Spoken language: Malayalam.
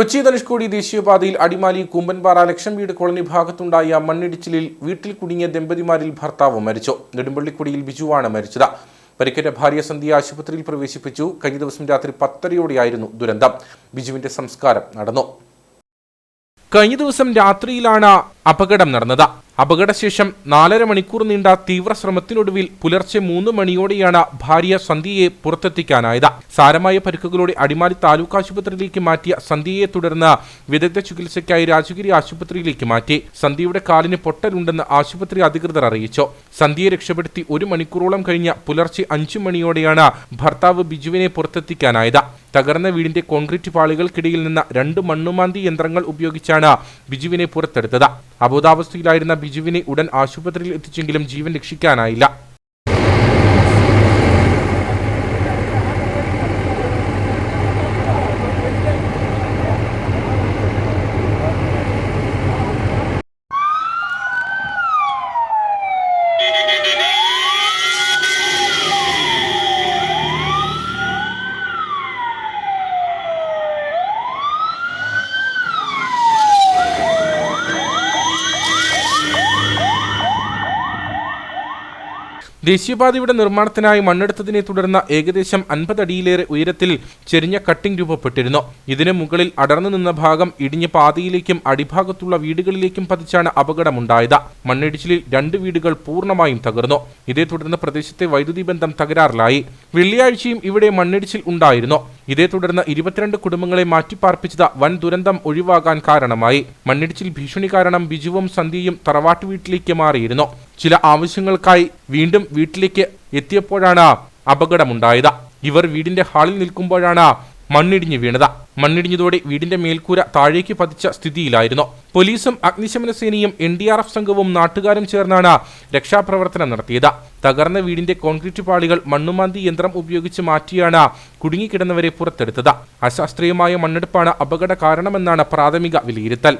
കൊച്ചി ധനുഷ്കോടി ദേശീയപാതയിൽ അടിമാലി കുമ്പൻപാറ ലക്ഷം വീട് കോളനി ഭാഗത്തുണ്ടായ മണ്ണിടിച്ചിലിൽ വീട്ടിൽ കുടുങ്ങിയ ദമ്പതിമാരിൽ ഭർത്താവ് മരിച്ചു. നെടുമ്പള്ളിക്കുടിയിൽ ബിജുവാണ് മരിച്ചത്. പരിക്കേറ്റ ഭാര്യ സന്ധ്യ ആശുപത്രിയിൽ പ്രവേശിപ്പിച്ചു. കഴിഞ്ഞ ദിവസം രാത്രി പത്തരയോടെയായിരുന്നു ദുരന്തം. ബിജുവിന്റെ സംസ്കാരം നടന്നു. കഴിഞ്ഞ ദിവസം രാത്രിയിലാണ് അപകടം നടന്നത്. അപകടശേഷം നാലര മണിക്കൂർ നീണ്ട തീവ്ര ശ്രമത്തിനൊടുവിൽ പുലർച്ചെ മൂന്ന് മണിയോടെയാണ് ഭാര്യ സന്ധ്യയെ പുറത്തെത്തിക്കാനായത്. സാരമായ പരിക്കുകളോടെ അടിമാലി താലൂക്ക് ആശുപത്രിയിലേക്ക് മാറ്റിയ സന്ധ്യയെ തുടർന്ന് വിദഗ്ധ ചികിത്സയ്ക്കായി രാജഗിരി ആശുപത്രിയിലേക്ക് മാറ്റി. സന്ധ്യയുടെ കാലിന് പൊട്ടലുണ്ടെന്ന് ആശുപത്രി അധികൃതർ അറിയിച്ചു. സന്ധ്യയെ രക്ഷപ്പെടുത്തി ഒരു മണിക്കൂറോളം കഴിഞ്ഞ പുലർച്ചെ അഞ്ചു മണിയോടെയാണ് ഭർത്താവ് ബിജുവിനെ പുറത്തെത്തിക്കാനായത്. തകർന്ന വീടിന്റെ കോൺക്രീറ്റ് പാളികൾക്കിടയിൽ നിന്ന് രണ്ട് മണ്ണുമാന്തി യന്ത്രങ്ങൾ ഉപയോഗിച്ചാണ് ബിജുവിനെ പുറത്തെടുത്തത്. അബോധാവസ്ഥയിലായിരുന്ന ബിജുവിനെ ഉടൻ ആശുപത്രിയിൽ എത്തിച്ചെങ്കിലും ജീവൻ രക്ഷിക്കാനായില്ല. ദേശീയപാതയുടെ നിർമ്മാണത്തിനായി മണ്ണെടുത്തതിനെ തുടർന്ന് ഏകദേശം അൻപത് അടിയിലേറെ ഉയരത്തിൽ ചെരിഞ്ഞ കട്ടിംഗ് രൂപപ്പെട്ടിരുന്നു. ഇതിന് മുകളിൽ അടർന്നു നിന്ന ഭാഗം ഇടിഞ്ഞ പാതയിലേക്കും അടിഭാഗത്തുള്ള വീടുകളിലേക്കും പതിച്ചാണ് അപകടമുണ്ടായത്. മണ്ണിടിച്ചിലിൽ രണ്ട് വീടുകൾ പൂർണമായും തകർന്നു. ഇതേ തുടർന്ന് പ്രദേശത്തെ വൈദ്യുതി ബന്ധം തകരാറിലായി. വെള്ളിയാഴ്ചയും ഇവിടെ മണ്ണിടിച്ചിൽ ഉണ്ടായിരുന്നു. ഇതേ തുടർന്ന് ഇരുപത്തിരണ്ട് കുടുംബങ്ങളെ മാറ്റിപ്പാർപ്പിച്ചത് വൻ ദുരന്തം ഒഴിവാകാൻ കാരണമായി. മണ്ണിടിച്ചിൽ ഭീഷണി കാരണം ബിജുവും സന്ധ്യയും തറവാട്ട് വീട്ടിലേക്ക് മാറിയിരുന്നു. ചില ആവശ്യങ്ങൾക്കായി വീണ്ടും വീട്ടിലേക്ക് എത്തിയപ്പോഴാണ് അപകടമുണ്ടായത്. ഇവർ വീടിന്റെ ഹാളിൽ നിൽക്കുമ്പോഴാണ് മണ്ണിടിഞ്ഞു വീണത്. മണ്ണിടിഞ്ഞതോടെ വീടിന്റെ മേൽക്കൂര താഴേക്ക് പതിച്ച സ്ഥിതിയിലായിരുന്നു. പോലീസും അഗ്നിശമന സേനയും എൻ ഡി ആർ എഫ് സംഘവും നാട്ടുകാരും ചേർന്നാണ് രക്ഷാപ്രവർത്തനം നടത്തിയത്. തകർന്ന വീടിന്റെ കോൺക്രീറ്റ് പാളികൾ മണ്ണുമാന്തി യന്ത്രം ഉപയോഗിച്ച് മാറ്റിയാണ് കുടുങ്ങിക്കിടന്നവരെ പുറത്തെടുത്തത്. അശാസ്ത്രീയമായ മണ്ണെടുപ്പാണ് അപകട കാരണമെന്നാണ് പ്രാഥമിക വിലയിരുത്തൽ.